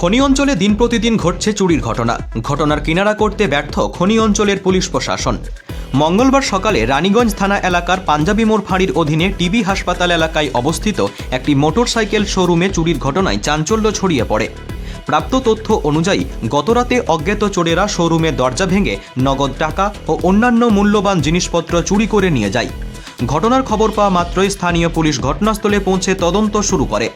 খনি অঞ্চলে দিন প্রতিদিন ঘটছে চুরির ঘটনা। ঘটনার কিনারা করতে ব্যর্থ খনি অঞ্চলের পুলিশ প্রশাসন। মঙ্গলবার সকালে রানীগঞ্জ থানা এলাকার পাঞ্জাবি মোড় ফাঁড়ির অধীনে টিবি হাসপাতাল এলাকায় অবস্থিত একটি মোটরসাইকেল শোরুমে চুরির ঘটনায় চাঞ্চল্য ছড়িয়ে পড়ে। প্রাপ্ত তথ্য অনুযায়ী, গতরাতে অজ্ঞাত চোরেরা শোরুমের দরজা ভেঙে নগদ টাকা ও অন্যান্য মূল্যবান জিনিসপত্র চুরি করে নিয়ে যায়। ঘটনার খবর পাওয়া মাত্রই স্থানীয় পুলিশ ঘটনাস্থলে পৌঁছে তদন্ত শুরু করে।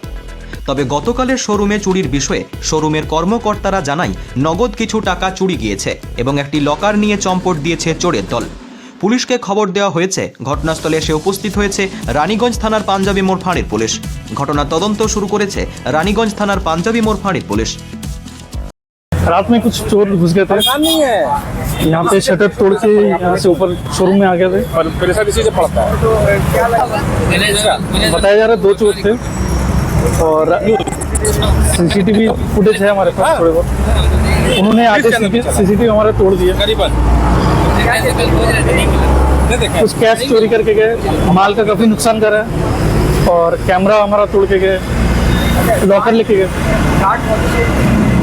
তবে গতকালের শোরুমে চুরির বিষয়ে শোরুমের কর্মকর্তারা জানায় নগদ কিছু টাকা চুরি গিয়েছে এবং একটি লকার নিয়ে চম্পট দিয়েছে চোরের দল পুলিশকে খবর দেওয়া হয়েছে ঘটনাস্থলে এসে উপস্থিত হয়েছে রানীগঞ্জ থানার পাঞ্জাবি মোড় ফাঁড়ির পুলিশ ঘটনার তদন্ত শুরু করেছে রানীগঞ্জ থানার পাঞ্জাবি মোড় ফাঁড়ির পুলিশ रात में कुछ चोर घुस गए थे नहीं है यहाँ पे शटर तोड़ के यहाँ से ऊपर शोरूम में आ गए थे पर मेरे साथ इसी से पड़ता है बताया जा रहा है दो चोर थे और सीसीटीवी फुटेज है हमारे पास थोड़े बहुत। उन्होंने आके सीसीटीवी हमारा तोड़ देखे। कुछ कैश चोरी करके गए माल का काफ़ी नुकसान करा है और कैमरा हमारा तोड़ के गए लॉकर लेके गए।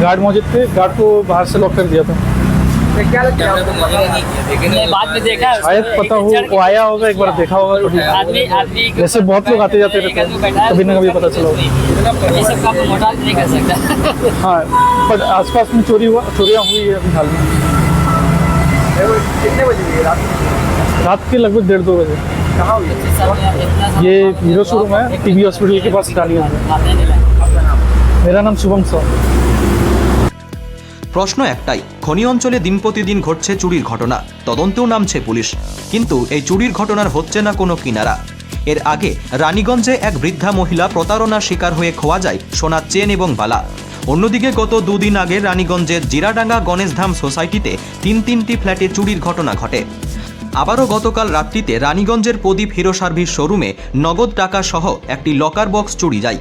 गार्ड मौजूद थे। गार्ड को बाहर से लॉक कर दिया था। बाद में देखा शायद पता हो वो आया होगा एक बार देखा होगा कभी। आदमी आदमी वैसे बहुत लोग आते जाते रहते हैं कभी ना कभी पता चला होगा। ये सब काम मोटा नहीं कर सकता। हाँ बट आसपास में चोरी हुआ चोरियाँ हुई है अभी हाल में। कितने बजे हुई रात? रात के लगभग डेढ़ दो बजे। कहाँ हुई ये हीरो शोरूम है टीबी हॉस्पिटल के पास डालिया मेरा नाम शुभम सौ। প্রশ্ন একটাই, খনি অঞ্চলে দিন প্রতিদিন ঘটছে চুরির ঘটনা। তদন্তেও নামছে পুলিশ। কিন্তু এই চুরির ঘটনার হচ্ছে না কোনো কিনারা। এর আগে রানীগঞ্জে এক বৃদ্ধা মহিলা প্রতারণার শিকার হয়ে খোয়া যায় সোনার চেন এবং বালা। অন্যদিকে গত দুদিন আগে রানীগঞ্জের জিরাডাঙ্গা গণেশধাম সোসাইটিতে তিন তিনটি ফ্ল্যাটে চুরির ঘটনা ঘটে। আবারও গতকাল রাত্রিতে রানীগঞ্জের প্রদীপ হিরো সার্ভিস শোরুমে নগদ টাকা সহ একটি লকার বক্স চুরি যায়।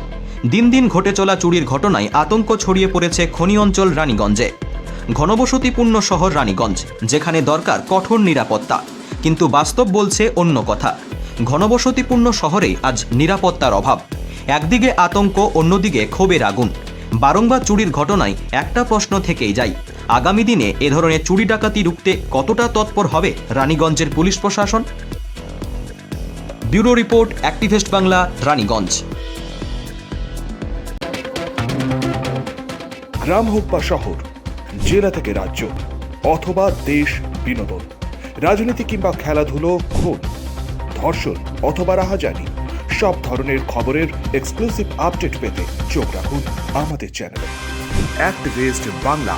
দিন দিন ঘটে চলা চুরির ঘটনায় আতঙ্ক ছড়িয়ে পড়েছে খনি অঞ্চল রানীগঞ্জে। ঘনবসতিপূর্ণ শহর রানীগঞ্জ, যেখানে দরকার কঠোর নিরাপত্তা। কিন্তু বাস্তব বলছে অন্য কথা। ঘনবসতিপূর্ণ শহরে আজ নিরাপত্তার অভাব। একদিকে আতঙ্ক, অন্যদিকে ক্ষোভের আগুন। বারংবার চুরির ঘটনায় একটা প্রশ্ন থেকেই যায়, আগামী দিনে এ ধরনের চুরি ডাকাতি রুখতে কতটা তৎপর হবে রানীগঞ্জের পুলিশ প্রশাসন? Bureau report, activist Bangla, Raniganj. গ্রাম হোক বা শহর, জেলা থেকে রাজ্য অথবা দেশ, বিনোদন, রাজনীতি কিংবা খেলাধুলো, খুন, ধর্ষণ অথবা রাহাজানি, সব ধরনের খবরের এক্সক্লুসিভ আপডেট পেতে চোখ রাখুন আমাদের চ্যানেলে অ্যাক্টিভিস্ট বাংলা